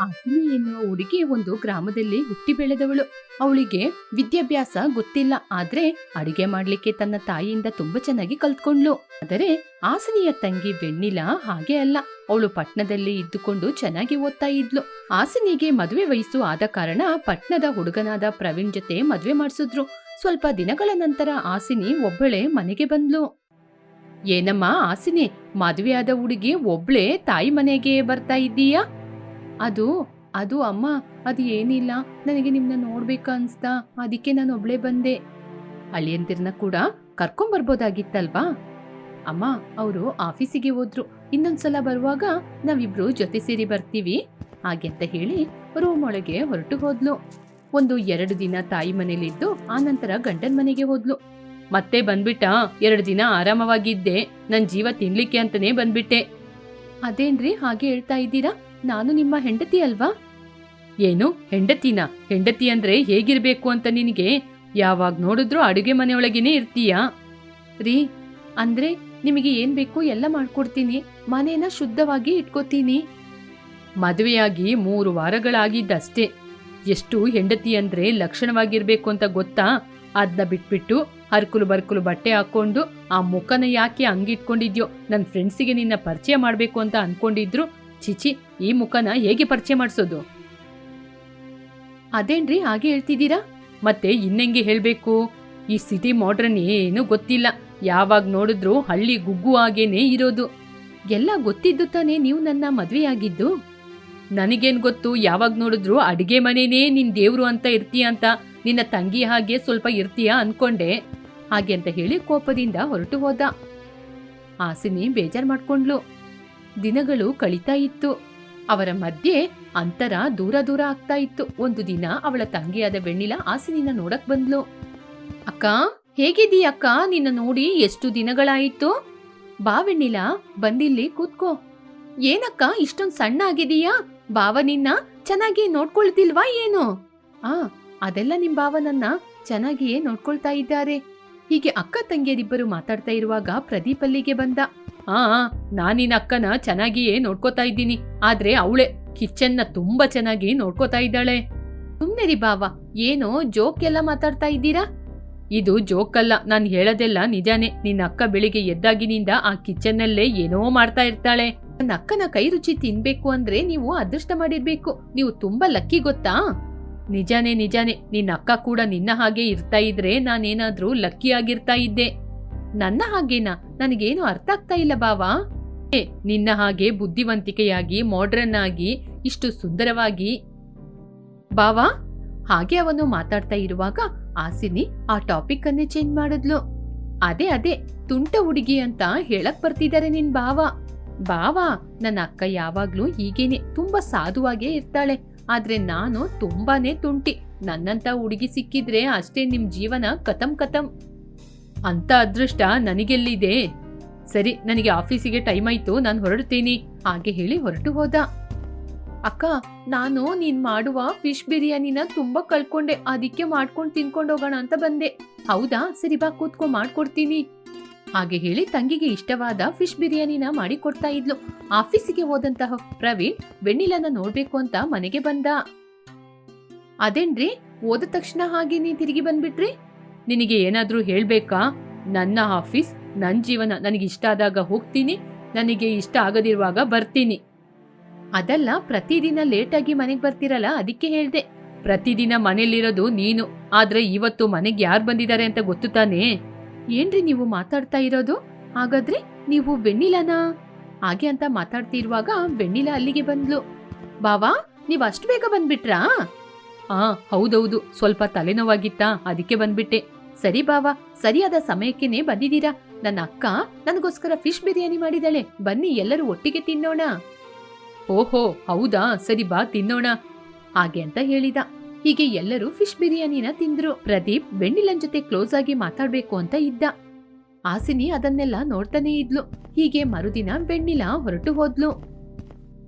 ಅಗ್ನಿ ಎನ್ನುವ ಹುಡುಗಿ ಒಂದು ಗ್ರಾಮದಲ್ಲಿ ಹುಟ್ಟಿ ಬೆಳೆದವಳು. ಅವಳಿಗೆ ವಿದ್ಯಾಭ್ಯಾಸ ಗೊತ್ತಿಲ್ಲ. ಆದ್ರೆ ಅಡಿಗೆ ಮಾಡ್ಲಿಕ್ಕೆ ತನ್ನ ತಾಯಿಯಿಂದ ತುಂಬಾ ಚೆನ್ನಾಗಿ ಕಲ್ತ್ಕೊಂಡ್ಲು ಆದರೆ ಆಸನಿಯ ತಂಗಿ ಬೆಣ್ಣಿಲ ಹಾಗೆ ಅಲ್ಲ. ಅವಳು ಪಟ್ನದಲ್ಲಿ ಇದ್ದುಕೊಂಡು ಚೆನ್ನಾಗಿ ಓದ್ತಾ ಇದ್ಲು. ಆಸನಿಗೆ ಮದುವೆ ವಯಸ್ಸು ಆದ ಕಾರಣ ಪಟ್ನದ ಹುಡುಗನಾದ ಪ್ರವೀಣ್ ಜೊತೆ ಮದುವೆ ಮಾಡಿಸಿದ್ರು. ಸ್ವಲ್ಪ ದಿನಗಳ ನಂತರ ಆಸಿನಿ ಒಬ್ಬಳೆ ಮನೆಗೆ ಬಂದ್ಲು. ಏನಮ್ಮ ಆಸಿನಿ ಮದುವೆಯಾದ ಹುಡುಗಿ ಒಬ್ಳೆ ತಾಯಿ ಮನೆಗೆ ಬರ್ತಾ ಇದ್ದೀಯಾ? ಅದು ಅದು ಅಮ್ಮ, ಅದು ಏನಿಲ್ಲ, ನನಗೆ ನಿಮ್ನ ನೋಡ್ಬೇಕು ಅನ್ಸ್ತಾ, ಅದಕ್ಕೆ ನಾನು ಒಬ್ಳೆ ಬಂದೆ. ಅಳಿಯಂತಿರ್ನ ಕೂಡ ಕರ್ಕೊಂಬರ್ಬೋದಾಗಿತ್ತಲ್ವಾ? ಅಮ್ಮ, ಅವರು ಆಫೀಸಿಗೆ ಹೋದ್ರು. ಇನ್ನೊಂದ್ಸಲ ಬರುವಾಗ ನಾವಿಬ್ರು ಜೊತೆ ಸೇರಿ ಬರ್ತೀವಿ ಹಾಗೆ ಅಂತ ಹೇಳಿ ರೂಮ್ ಒಳಗೆ ಹೊರಟು ಹೋದ್ಲು. ಒಂದು ಎರಡು ದಿನ ತಾಯಿ ಮನೇಲಿದ್ದು ನಂತರ ಗಂಡನ ಮನೆಗೆ ಹೋದ್ಲು. ಮತ್ತೆ ಬಂದ್ಬಿಟ್ಟ, ಎರಡು ದಿನ ಆರಾಮವಾಗಿದ್ದೆ, ನನ್ ಜೀವ ತಿನ್ಲಿಕ್ಕೆ ಅಂತಾನೆ ಬಂದ್ಬಿಟ್ಟೆ. ಅದೇನ್ರಿ ಹಾಗೆ ಹೇಳ್ತಾ ಇದ್ದೀರಾ? ನಾನು ನಿಮ್ಮ ಹೆಂಡತಿ ಅಲ್ವಾ? ಏನು, ಹೆಂಡತಿನ? ಹೆಂಡತಿ ಅಂದ್ರೆ ಹೇಗಿರ್ಬೇಕು ಅಂತ ನಿನಗೆ ಯಾವಾಗ ನೋಡಿದ್ರೂ ಅಡುಗೆ ಮನೆಯೊಳಗೇನೆ ಇರ್ತೀಯಾ? ರೀ, ಅಂದ್ರೆ ನಿಮಗೆ ಏನ್ ಬೇಕು ಎಲ್ಲ ಮಾಡ್ಕೊಡ್ತೀನಿ. ಮನೇನ ಶುದ್ಧವಾಗಿ ಇಟ್ಕೋತೀನಿ. ಮದುವೆಯಾಗಿ ಮೂರು ವಾರಗಳಾಗಿದ್ದಷ್ಟೇ. ಎಷ್ಟು ಹೆಂಡತಿ ಅಂದ್ರೆ ಲಕ್ಷಣವಾಗಿರ್ಬೇಕು ಅಂತ ಗೊತ್ತಾ? ಅದನ್ನ ಬಿಟ್ಬಿಟ್ಟು ಹರ್ಕುಲು ಬರ್ಕುಲು ಬಟ್ಟೆ ಹಾಕೊಂಡು ಆ ಮುಖನ ಯಾಕೆ ಹಂಗಿಟ್ಕೊಂಡಿದ್ಯೋ? ನನ್ನ ಫ್ರೆಂಡ್ಸಿಗೆ ನಿನ್ನ ಪರಿಚಯ ಮಾಡ್ಬೇಕು ಅಂತ ಅನ್ಕೊಂಡಿದ್ರು. ಚಿಚಿ, ಈ ಮುಖನ ಹೇಗೆ ಪರಿಚಯ ಮಾಡಿಸೋದು? ಅದೇನ್ರಿ ಹಾಗೆ ಹೇಳ್ತಿದ್ದೀರಾ? ಮತ್ತೆ ಇನ್ನೆಂಗೆ ಹೇಳಬೇಕು? ಈ ಸಿಟಿ ಮಾಡ್ರನ್ ಏನು ಗೊತ್ತಿಲ್ಲ. ಯಾವಾಗ ನೋಡಿದ್ರು ಹಳ್ಳಿ ಗುಗ್ಗು ಹಾಗೇನೆ ಇರೋದು. ಎಲ್ಲ ಗೊತ್ತಿದ್ದು ತಾನೇ ನೀವು ನನ್ನ ಮದುವೆಯಾಗಿದ್ದು? ನನಗೇನು ಗೊತ್ತು, ಯಾವಾಗ ನೋಡಿದ್ರು ಅಡಿಗೆ ಮನೆನೇ ನಿನ್ ದೇವ್ರು ಅಂತ ಇರ್ತೀಯ ಅಂತ. ನಿನ್ನ ತಂಗಿ ಹಾಗೆ ಸ್ವಲ್ಪ ಇರ್ತೀಯ ಅನ್ಕೊಂಡೆ. ಹಾಗೆ ಅಂತ ಹೇಳಿ ಕೋಪದಿಂದ ಹೊರಟು ಹೋದ. ಆಸಿನಿ ಬೇಜಾರ್ ಮಾಡ್ಕೊಂಡ್ಲು. ದಿನಗಳು ಕಳೀತಾ ಇತ್ತು. ಅವರ ಮಧ್ಯೆ ಅಂತರ ದೂರ ದೂರ ಆಗ್ತಾ ಇತ್ತು. ಒಂದು ದಿನ ಅವಳ ತಂಗಿಯಾದ ಬೆಣ್ಣಿಲ ಆಸಿನಿನ ನೋಡಕ್ ಬಂದ್ಲು. ಅಕ್ಕ ಹೇಗಿದ್ದೀ ಅಕ್ಕ? ನಿನ್ನ ನೋಡಿ ಎಷ್ಟು ದಿನಗಳಾಯಿತು? ಬಾ ಬೆಣ್ಣಿಲ, ಬಂದಿಲ್ಲಿ ಕೂತ್ಕೋ. ಏನಕ್ಕ, ಇಷ್ಟೊಂದು ಸಣ್ಣ ಆಗಿದೀಯಾ ಬಾವ ನಿನ್ನ ಚೆನ್ನಾಗಿ ನೋಡ್ಕೊಳ್ತಿಲ್ವಾ ಏನು? ಆ, ಅದೆಲ್ಲ ನಿಮ್ ಬಾವನನ್ನ ಚೆನ್ನಾಗಿಯೇ ನೋಡ್ಕೊಳ್ತಾ ಇದ್ದಾರೆ. ಹೀಗೆ ಅಕ್ಕ ತಂಗಿಯರಿಬ್ಬರು ಮಾತಾಡ್ತಾ ಇರುವಾಗ ಪ್ರದೀಪ್ ಅಲ್ಲಿಗೆ ಬಂದ. ಆ, ನಾನಿನ ಅಕ್ಕನ ಚೆನ್ನಾಗಿಯೇ ನೋಡ್ಕೋತಾ ಇದ್ದೀನಿ. ಆದ್ರೆ ಅವಳೆ ಕಿಚನ್ನ ತುಂಬಾ ಚೆನ್ನಾಗಿ ನೋಡ್ಕೋತಾ ಇದ್ದಾಳೆ. ಸುಮ್ನೆ ರೀ ಬಾವ, ಏನೋ ಜೋಕ್ ಎಲ್ಲ ಮಾತಾಡ್ತಾ ಇದ್ದೀರಾ? ಇದು ಜೋಕ್ ಅಲ್ಲ, ನಾನು ಹೇಳೋದೆಲ್ಲ ನಿಜಾನೇ. ನಿನ್ನ ಅಕ್ಕ ಬೆಳಿಗ್ಗೆ ಎದ್ದಾಗಿನಿಂದ ಆ ಕಿಚನ್ನಲ್ಲೇ ಏನೋ ಮಾಡ್ತಾ ಇರ್ತಾಳೆ. ನನ್ನ ಅಕ್ಕನ ಕೈ ರುಚಿ ತಿನ್ಬೇಕು ಅಂದ್ರೆ ನೀವು ಅದೃಷ್ಟ ಮಾಡಿರ್ಬೇಕು. ನೀವು ತುಂಬಾ ಲಕ್ಕಿ ಗೊತ್ತಾ? ನಿಜಾನೇ ನಿಜಾನೇ ನಿನ್ನ ಅಕ್ಕ ಕೂಡ ನಿನ್ನ ಹಾಗೆ ಇರ್ತಾ ಇದ್ರೆ ನಾನೇನಾದ್ರೂ ಲಕ್ಕಿ ಆಗಿರ್ತಾ ಇದ್ದೆ. ನನ್ನ ಹಾಗೇನಾ? ನನಗೇನು ಅರ್ಥ ಆಗ್ತಾ ಇಲ್ಲ ಬಾವಾ ಏ, ನಿನ್ನ ಹಾಗೆ ಬುದ್ಧಿವಂತಿಕೆಯಾಗಿ ಮಾಡ್ರನ್ ಆಗಿ ಇಷ್ಟು ಸುಂದರವಾಗಿ. ಬಾವಾ ಹಾಗೆ ಅವನು ಮಾತಾಡ್ತಾ ಇರುವಾಗ ಆಸಿನಿ ಆ ಟಾಪಿಕ್ ಅನ್ನೇ ಚೇಂಜ್ ಮಾಡಿದ್ಲು. ಅದೇ ಅದೇ ತುಂಟ ಹುಡುಗಿ ಅಂತ ಹೇಳಕ್ ಬರ್ತಿದ್ದಾರೆ ನಿನ್ ಬಾವ ಬಾವಾ ನನ್ನ ಅಕ್ಕ ಯಾವಾಗ್ಲೂ ಹೀಗೇನೆ ತುಂಬಾ ಸಾಧುವಾಗೇ ಇರ್ತಾಳೆ. ಆದ್ರೆ ನಾನು ತುಂಬಾನೇ ತುಂಟಿ. ನನ್ನಂತ ಹುಡುಗಿ ಸಿಕ್ಕಿದ್ರೆ ಅಷ್ಟೇ ನಿಮ್ ಜೀವನ ಕತಂ ಕತಂ. ಅಂತ ಅದೃಷ್ಟ ನನಗೆಲ್ಲಿದೆ? ಸರಿ, ನನಗೆ ಆಫೀಸಿಗೆ ಟೈಮ್ ಆಯ್ತು, ನಾನು ಹೊರಡ್ತೀನಿ. ಹಾಗೆ ಹೇಳಿ ಹೊರಟು ಹೋದ. ಅಕ್ಕ, ನಾನು ನೀನ್ ಮಾಡುವ ಫಿಶ್ ಬಿರಿಯಾನಿನ ತುಂಬಾ ಕಳ್ಕೊಂಡೆ. ಅದಕ್ಕೆ ಮಾಡ್ಕೊಂಡು ತಿನ್ಕೊಂಡು ಹೋಗೋಣ ಅಂತ ಬಂದೆ. ಹೌದಾ? ಸರಿ ಬಾ, ಕೂತ್ಕೊ, ಮಾಡ್ಕೊಡ್ತೀನಿ. ಹಾಗೆ ಹೇಳಿ ತಂಗಿಗೆ ಇಷ್ಟವಾದ ಫಿಶ್ ಬಿರಿಯಾನಿನ ಮಾಡಿ ಕೊಡ್ತಾ ಇದ್ಲು. ಆಫೀಸಿಗೆ ಹೋದಂತಹ ಪ್ರವೀಣ್ ವೆಣ್ಣಿಲನ ನೋಡ್ಬೇಕು ಅಂತ ಮನೆಗೆ ಬಂದ. ಅದೇನ್ರಿ? ಓದ ತಕ್ಷಣ ಹಾಗೆ ನೀ ತಿರುಗಿ ಬಂದ್ಬಿಟ್ರಿ? ನಿನಗೆ ಏನಾದ್ರೂ ಹೇಳ್ಬೇಕಾ? ನನ್ನ ಆಫೀಸ್ ನನ್ನ ಜೀವನ ನನಗೆ ಇಷ್ಟ ಆದಾಗ ಹೋಗ್ತೀನಿ, ನನಗೆ ಇಷ್ಟ ಆಗದಿರುವಾಗ ಬರ್ತೀನಿ. ಅದಲ್ಲ, ಪ್ರತಿದಿನ ಲೇಟಾಗಿ ಮನೆಗೆ ಬರ್ತಿರಲ್ಲ, ಅದಕ್ಕೆ ಹೇಳ್ದೆ. ಪ್ರತಿದಿನ ಮನೇಲಿರೋದು ನೀನು. ಆದ್ರೆ ಇವತ್ತು ಮನೆಗೆ ಯಾರು ಬಂದಿದ್ದಾರೆ ಅಂತ ಗೊತ್ತು ತಾನೇ? ಏನ್ರಿ ನೀವು ಮಾತಾಡ್ತಾ ಇರೋದು? ಹಾಗಾದ್ರೆ ನೀವು ಬೆಣ್ಣಿಲನಾ ಹಾಗೆ ಅಂತ ಮಾತಾಡ್ತಿರುವಾಗ ಬೆಣ್ಣಿಲ ಅಲ್ಲಿಗೆ ಬಂದ್ಲು. ಬಾವಾ, ನೀವ್ ಅಷ್ಟು ಬೇಗ ಬಂದ್ಬಿಟ್ರಾ? ಆ, ಹೌದೌದು. ಸ್ವಲ್ಪ ತಲೆನೋವಾಗಿತ್ತಾ, ಅದಕ್ಕೆ ಬಂದ್ಬಿಟ್ಟೆ. ಸರಿ ಬಾವಾ, ಸರಿಯಾದ ಸಮಯಕ್ಕೇನೆ ಬಂದಿದ್ದೀರಾ? ನನ್ನ ಅಕ್ಕ ನನಗೋಸ್ಕರ ಫಿಶ್ ಬಿರಿಯಾನಿ ಮಾಡಿದಾಳೆ. ಬನ್ನಿ, ಎಲ್ಲರೂ ಒಟ್ಟಿಗೆ ತಿನ್ನೋಣ. ಓಹೋ, ಹೌದಾ? ಸರಿ ಬಾ, ತಿನ್ನೋಣ. ಹಾಗೆ ಅಂತ ಹೇಳಿದ. ಹೀಗೆ ಎಲ್ಲರೂ ಫಿಶ್ ಬಿರಿಯಾನಿನ ತಿಂದ್ರು. ಪ್ರದೀಪ್ ಬೆಣ್ಣಿಲನ್ ಜೊತೆ ಕ್ಲೋಸ್ ಆಗಿ ಮಾತಾಡ್ಬೇಕು ಅಂತ ಇದ್ದ. ಆಸಿನಿ ಅದನ್ನೆಲ್ಲ ನೋಡ್ತಾನೆ ಇದ್ಲು. ಹೀಗೆ ಮರುದಿನ ಬೆಣ್ಣಿಲ ಹೊರಟು ಹೋದ್ಲು.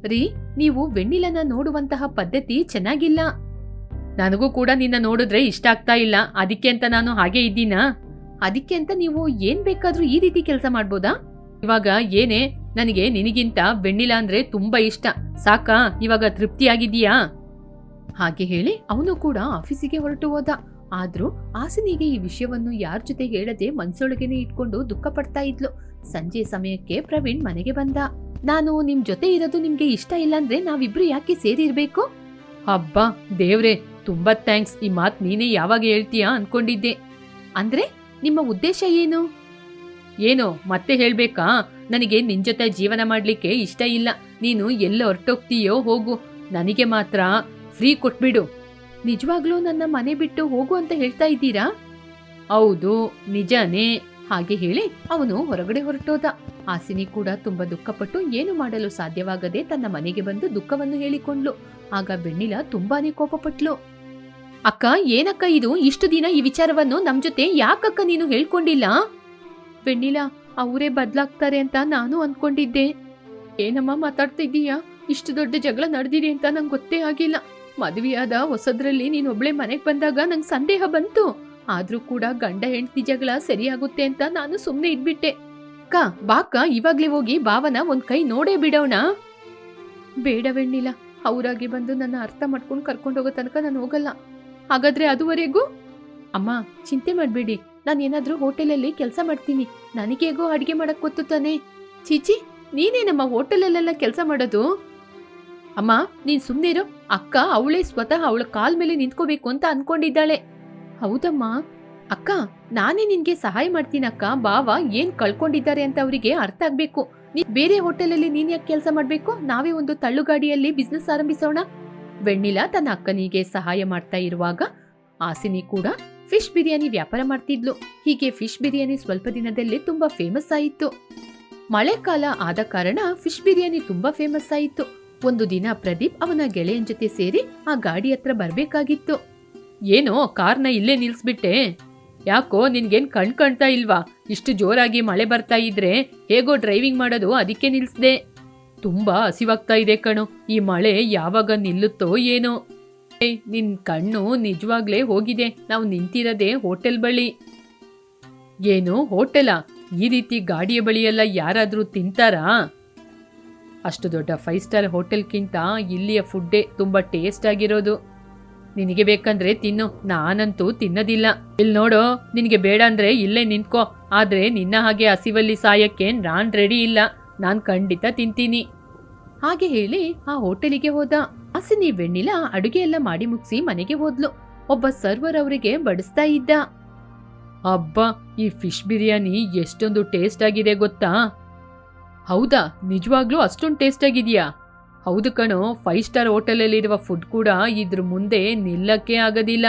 ರೀ, ನೀವು ಬೆಣ್ಣಿಲನ ನೋಡುವಂತಹ ಪದ್ಧತಿ ಚೆನ್ನಾಗಿಲ್ಲ. ನನಗೂ ಕೂಡ ನಿನ್ನ ನೋಡಿದ್ರೆ ಇಷ್ಟ ಆಗ್ತಾ ಇಲ್ಲ. ಅದಕ್ಕೆ ಅಂತ ನಾನು ಹಾಗೆ ಇದ್ದೀನಾ? ಅದಕ್ಕೆ ಅಂತ ನೀವು ಏನ್ ಬೇಕಾದ್ರೂ ಈ ರೀತಿ ಕೆಲಸ ಮಾಡ್ಬೋದಾ? ಇವಾಗ ಏನೇ, ನನಗೆ ನಿನಗಿಂತ ಬೆಣ್ಣಿಲ ಅಂದ್ರೆ ತುಂಬಾ ಇಷ್ಟ. ಸಾಕಾ? ಇವಾಗ ತೃಪ್ತಿಯಾಗಿದೀಯಾ ಹಾಗೆ ಹೇಳಿ ಅವನು ಕೂಡ ಆಫೀಸಿಗೆ ಹೊರಟು ಹೋದ. ಆದ್ರೂ ಆಸಿನಿಗೆ ಈ ವಿಷಯವನ್ನು ಯಾರ ಜೊತೆ ಹೇಳದೆ ಮನ್ಸೊಳಗೇನೆ ಇಟ್ಕೊಂಡು ದುಃಖ ಪಡ್ತಾ ಇದ್ಲು. ಸಂಜೆ ಸಮಯಕ್ಕೆ ಪ್ರವೀಣ್ ಮನೆಗೆ ಬಂದ. ನಾನು ನಿಮ್ ಜೊತೆ ಇರೋದು ನಿಮ್ಗೆ ಇಷ್ಟ ಇಲ್ಲ ಅಂದ್ರೆ ನಾವಿಬ್ರು ಯಾಕೆ ಸೇರಿರ್ಬೇಕು? ಹಬ್ಬ, ದೇವ್ರೆ, ತುಂಬಾ ಥ್ಯಾಂಕ್ಸ್. ಈ ಮಾತ್ ನೀನೇ ಯಾವಾಗ ಹೇಳ್ತೀಯಾ ಅನ್ಕೊಂಡಿದ್ದೆ. ಅಂದ್ರೆ ನಿಮ್ಮ ಉದ್ದೇಶ ಏನು? ಏನು, ಮತ್ತೆ ಹೇಳ್ಬೇಕಾ? ನನಗೆ ನಿನ್ ಜೊತೆ ಜೀವನ ಮಾಡ್ಲಿಕ್ಕೆ ಇಷ್ಟ ಇಲ್ಲ. ನೀನು ಎಲ್ಲ ಹೊರಟೋಗ್ತೀಯೋ ಹೋಗು. ನನಗೆ ಮಾತ್ರ ಫ್ರೀ ಕೊಟ್ಬಿಡು. ನಿಜವಾಗ್ಲೂ ನನ್ನ ಮನೆ ಬಿಟ್ಟು ಹೋಗು ಅಂತ ಹೇಳ್ತಾ ಇದ್ದೀರಾ? ಹೌದು, ನಿಜಾನೇ. ಹಾಗೆ ಹೇಳಿ ಅವನು ಹೊರಗಡೆ ಹೊರಟೋದ. ಹಾಸಿನಿ ಕೂಡ ತುಂಬಾ ದುಃಖಪಟ್ಟು ಏನು ಮಾಡಲು ಸಾಧ್ಯವಾಗದೆ ತನ್ನ ಮನೆಗೆ ಬಂದು ದುಃಖವನ್ನು ಹೇಳಿಕೊಂಡ್ಲು. ಆಗ ಬೆಣ್ಣಿಲ ತುಂಬಾನೇ ಕೋಪಪಟ್ಲು. ಅಕ್ಕ, ಏನಕ್ಕ ಇದು? ಇಷ್ಟು ದಿನ ಈ ವಿಚಾರವನ್ನು ನಮ್ ಜೊತೆ ಯಾಕಕ್ಕ ನೀನು ಹೇಳ್ಕೊಂಡಿಲ್ಲ? ಬೆಣ್ಣಿಲ ಅವರೇ ಬದಲಾಗ್ತಾರೆ ಅಂತ ನಾನು ಅನ್ಕೊಂಡಿದ್ದೆ. ಏನಮ್ಮ ಮಾತಾಡ್ತಾ ಇದ್ದೀಯಾ ಇಷ್ಟು ದೊಡ್ಡ ಜಗಳ ನಡೆದಿದೆ ಅಂತ ನಂಗೆ ಗೊತ್ತೇ ಆಗಿಲ್ಲ. ಮದುವೆಯಾದ ಹೊಸದ್ರಲ್ಲಿ ನೀನು ಒಬ್ಳೆ ಮನೆಗೆ ಬಂದಾಗ ನಂಗೆ ಸಂದೇಹ ಬಂತು. ಆದ್ರೂ ಕೂಡ ಗಂಡ ಹೆಂಡತಿ ಜಗಳ ಸರಿಯಾಗುತ್ತೆ ಅಂತ ನಾನು ಸುಮ್ಮನೆ ಇದ್ಬಿಟ್ಟೆ. ಅಕ್ಕ ಬಾಕ ಇವಾಗ್ಲೇ ಹೋಗಿ ಭಾವನ ಒಂದ್ ಕೈ ನೋಡೇ ಬಿಡೋಣ. ಬೇಡವೆಣ್ಣಿಲ್ಲ ಅವರಾಗಿ ಬಂದು ನನ್ನ ಅರ್ಥ ಮಾಡ್ಕೊಂಡು ಕರ್ಕೊಂಡು ಹೋಗೋ ತನಕ ನಾನು ಹೋಗಲ್ಲ. ಹಾಗಾದ್ರೆ ಅದುವರೆಗೂ? ಅಮ್ಮ, ಚಿಂತೆ ಮಾಡಬೇಡಿ. ನಾನು ಏನಾದರೂ ಹೋಟೆಲಲ್ಲಿ ಕೆಲಸ ಮಾಡ್ತೀನಿ. ನನಗೇಗೋ ಅಡಿಗೆ ಮಾಡಕ್ಕೆ ಗೊತ್ತು ತಾನೆ. ಚೀಚಿ ನೀನೇ ನಮ್ಮ ಹೋಟೆಲಲ್ಲೆಲ್ಲ ಕೆಲಸ ಮಾಡೋದು? ಅಮ್ಮ, ನೀನ್ ಸುಮ್ನಿರು ಅಕ್ಕ, ಅವಳೇ ಸ್ವತಃ ಅವಳ ಕಾಲ್ ಮೇಲೆ ನಿಂತ್ಕೋಬೇಕು ಅಂತ ಅನ್ಕೊಂಡಿದ್ದಾಳೆ. ಹೌದಮ್ಮ. ಅಕ್ಕ, ನಾನೇ ನಿನ್ಗೆ ಸಹಾಯ ಮಾಡ್ತೀನಿ ಅಕ್ಕ. ಬಾವ ಏನ್ ಕಳ್ಕೊಂಡಿದ್ದಾರೆ ಅಂತ ಅವರಿಗೆ ಅರ್ಥ ಆಗ್ಬೇಕು. ನೀ ಬೇರೆ ಹೋಟೆಲಲ್ಲಿ ನೀನ್ ಯಾಕೆ ಕೆಲಸ ಮಾಡ್ಬೇಕು? ನಾವೇ ಒಂದು ತಳ್ಳುಗಾಡಿಯಲ್ಲಿ ಬಿಸ್ನೆಸ್ ಆರಂಭಿಸೋಣ. ವೆಣ್ಣಿಲ ತನ್ನ ಅಕ್ಕನಿಗೆ ಸಹಾಯ ಮಾಡ್ತಾ ಇರುವಾಗ ಆಸಿನಿ ಕೂಡ ಫಿಶ್ ಬಿರಿಯಾನಿ ವ್ಯಾಪಾರ ಮಾಡ್ತಿದ್ಲು. ಹೀಗೆ ಫಿಶ್ ಬಿರಿಯಾನಿ ಸ್ವಲ್ಪ ದಿನದಲ್ಲೇ ತುಂಬಾ ಫೇಮಸ್ ಆಯಿತು. ಮಳೆಕಾಲ ಆದ ಕಾರಣ ಫಿಶ್ ಬಿರಿಯಾನಿ ತುಂಬಾ ಫೇಮಸ್ ಆಯಿತು. ಒಂದು ದಿನ ಪ್ರದೀಪ್ ಅವನ ಗೆಳೆಯನ್ ಜೊತೆ ಸೇರಿ ಆ ಗಾಡಿ ಹತ್ರ ಬರಬೇಕಾಗಿತ್ತು. ಏನೋ ಕಾರ್ನ ಇಲ್ಲೇ ನಿಲ್ಸ್ಬಿಟ್ಟೆ. ಯಾಕೋ ನಿನ್ಗೇನ್ ಕಣ್ ಕಾಣ್ತಾ ಇಲ್ವಾ? ಇಷ್ಟು ಜೋರಾಗಿ ಮಳೆ ಬರ್ತಾ ಇದ್ರೆ ಹೇಗೋ ಡ್ರೈವಿಂಗ್ ಮಾಡೋದು ಅದಕ್ಕೆ ನಿಲ್ಸ್ದೆ. ತುಂಬಾ ಹಸಿವಾಗ್ತಾ ಇದೆ ಕಣೋ, ಈ ಮಳೆ ಯಾವಾಗ ನಿಲ್ಲುತ್ತೋ ಏನೋ. ನಿನ್ ಕಣ್ಣು ನಿಜವಾಗ್ಲೇ ಹೋಗಿದೆ. ನಾವು ನಿಂತಿರೋದೆ ಹೋಟೆಲ್ ಬಳಿ. ಏನು ಹೋಟೆಲಾ? ಈ ರೀತಿ ಗಾಡಿಯ ಬಳಿಯೆಲ್ಲ ಯಾರಾದ್ರೂ ತಿಂತಾರಾ? ಅಷ್ಟು ದೊಡ್ಡ ಫೈವ್ ಸ್ಟಾರ್ ಹೋಟೆಲ್ಗಿಂತ ಇಲ್ಲಿಯ ಫುಡ್ಡೇ ತುಂಬಾ ಟೇಸ್ಟ್ ಆಗಿರೋದು. ನಿನಗೆ ಬೇಕಂದ್ರೆ ತಿನ್ನು, ನಾನಂತೂ ತಿನ್ನೋದಿಲ್ಲ. ಇಲ್ಲಿ ನೋಡೋ, ನಿನಗೆ ಬೇಡ ಅಂದರೆ ಇಲ್ಲೇ ನಿಂತ್ಕೋ. ಆದ್ರೆ ನಿನ್ನ ಹಾಗೆ ಹಸಿವಲ್ಲಿ ಸಾಯಕ್ಕೆ ನಾನ್ ರೆಡಿ ಇಲ್ಲ. ನಾನು ಖಂಡಿತ ತಿಂತೀನಿ. ಹಾಗೆ ಹೇಳಿ ಆ ಹೋಟೆಲಿಗೆ ಹೋದ. ಹಸಿನಿ ಬೆಣ್ಣಿಲ ಅಡುಗೆ ಎಲ್ಲ ಮಾಡಿ ಮುಗಿಸಿ ಮನೆಗೆ ಹೋದ್ಲು. ಒಬ್ಬ ಸರ್ವರ್ ಅವರಿಗೆ ಬಡಿಸ್ತಾ ಇದ್ದ. ಅಬ್ಬಾ, ಈ ಫಿಶ್ ಬಿರಿಯಾನಿ ಎಷ್ಟೊಂದು ಟೇಸ್ಟ್ ಆಗಿದೆ ಗೊತ್ತಾ? ಹೌದಾ? ನಿಜವಾಗ್ಲೂ ಅಷ್ಟೊಂದು ಟೇಸ್ಟ್ ಆಗಿದೆಯಾ? ಹೌದು ಕಣೋ ಫೈವ್ ಸ್ಟಾರ್ ಹೋಟೆಲಲ್ಲಿರುವ ಫುಡ್ ಕೂಡ ಇದ್ರ ಮುಂದೆ ನಿಲ್ಲಕ್ಕೆ ಆಗೋದಿಲ್ಲ.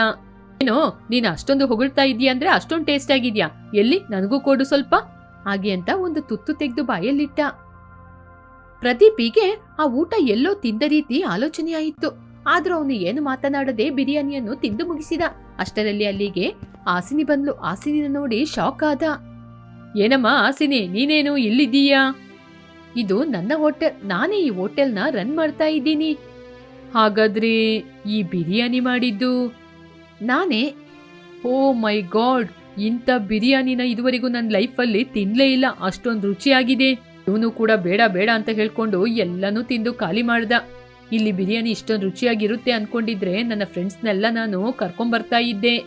ಏನೋ, ನೀನು ಅಷ್ಟೊಂದು ಹೊಗಳ್ತಾ ಇದೀಯ ಅಂದ್ರೆ ಅಷ್ಟೊಂದು ಟೇಸ್ಟ್ ಆಗಿದ್ಯಾ? ಎಲ್ಲಿ? ನನಗೂ ಕೊಡು ಸ್ವಲ್ಪ. ಹಾಗೆ ಅಂತ ಒಂದು ತುತ್ತು ತೆಗೆದು ಬಾಯಲ್ಲಿಟ್ಟ. ಪ್ರದೀಪಿಗೆ ಆ ಊಟ ಎಲ್ಲೋ ತಿಂದ ರೀತಿ ಆಲೋಚನೆ ಆಯಿತು. ಆದ್ರೂ ಅವನು ಏನು ಮಾತನಾಡದೆ ಬಿರಿಯಾನಿಯನ್ನು ತಿಂದು ಮುಗಿಸಿದ. ಅಷ್ಟರಲ್ಲಿ ಅಲ್ಲಿಗೆ ಆಸಿನಿ ಬಂದ್ಲು. ಆಸಿನಿನ ನೋಡಿ ಶಾಕ್ ಆದ. ಏನಮ್ಮ ಆಸಿನಿ ನೀನೇನು ಇಲ್ಲಿದ್ದೀಯಾ? ಇದು ನನ್ನ ಹೋಟೆಲ್. ನಾನೇ ಈ ಹೋಟೆಲ್ನ ರನ್ ಮಾಡ್ತಾ ಇದ್ದೀನಿ. ಹಾಗಾದ್ರೆ ಈ ಬಿರಿಯಾನಿ ಮಾಡಿದ್ದು? ನಾನೇ? Oh my god! ಇಂಥ ಬಿರಿಯಾನಿನ ಇದುವರೆಗೂ ನನ್ನ ಲೈಫಲ್ಲಿ ತಿನ್ಲೇ ಇಲ್ಲ. ಅಷ್ಟೊಂದು ರುಚಿಯಾಗಿದೆ. ಇವನು ಕೂಡ ಬೇಡ ಬೇಡ ಅಂತ ಹೇಳ್ಕೊಂಡು ಎಲ್ಲನೂ ತಿಂದು ಖಾಲಿ ಮಾಡ್ದ. ಇಲ್ಲಿ ಬಿರಿಯಾನಿ ಇಷ್ಟೊಂದು ರುಚಿಯಾಗಿರುತ್ತೆ ಅನ್ಕೊಂಡಿದ್ರೆ ನನ್ನ ಫ್ರೆಂಡ್ಸ್ನೆಲ್ಲ ನಾನು ಕರ್ಕೊಂಬರ್ತಾ ಇದ್ದೆ.